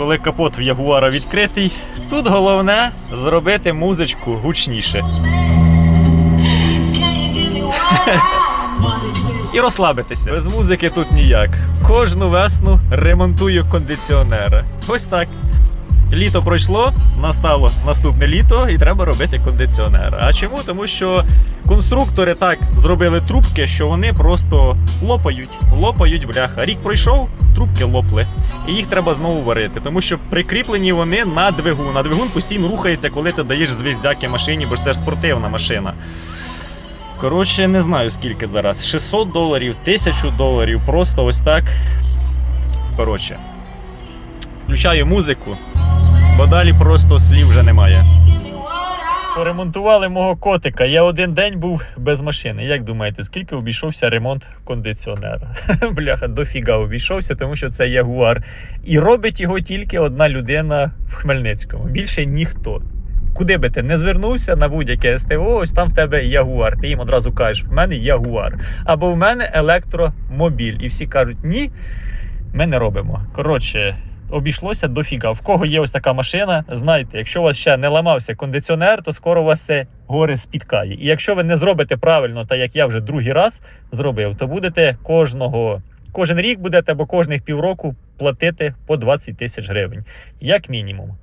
коли капот в Ягуара відкритий. Тут головне зробити музичку гучніше і розслабитися. Без музики тут ніяк. Кожну весну ремонтую кондиціонери. Ось так. Літо пройшло, настало наступне літо, і треба робити кондиціонер. А чому? Тому що конструктори так зробили трубки, що вони просто лопають, лопають бляха. Рік пройшов, трубки лопли. І їх треба знову варити, тому що прикріплені вони на двигун. А двигун постійно рухається, коли ти даєш звіздяки машині, бо ж це ж спортивна машина. Коротше, не знаю скільки зараз. 600 доларів, 1000 доларів, просто ось так. Коротше. Включаю музику, бо далі просто слів вже немає. Поремонтували мого котика. Я один день був без машини. Як думаєте, скільки обійшовся ремонт кондиціонера? Бляха, дофіга обійшовся, тому що це Ягуар. І робить його тільки одна людина в Хмельницькому. Більше ніхто. Куди би ти не звернувся на будь-яке СТО, ось там в тебе Ягуар. Ти їм одразу кажеш, в мене Ягуар. Або в мене електромобіль. І всі кажуть, ні, ми не робимо. Коротше, обійшлося дофіга. В кого є ось така машина, знайте, якщо у вас ще не ламався кондиціонер, то скоро вас це горе спіткає. І якщо ви не зробите правильно, так як я вже другий раз зробив, то будете кожного. Кожен рік будете або кожних півроку платити по 20 тисяч гривень, як мінімум.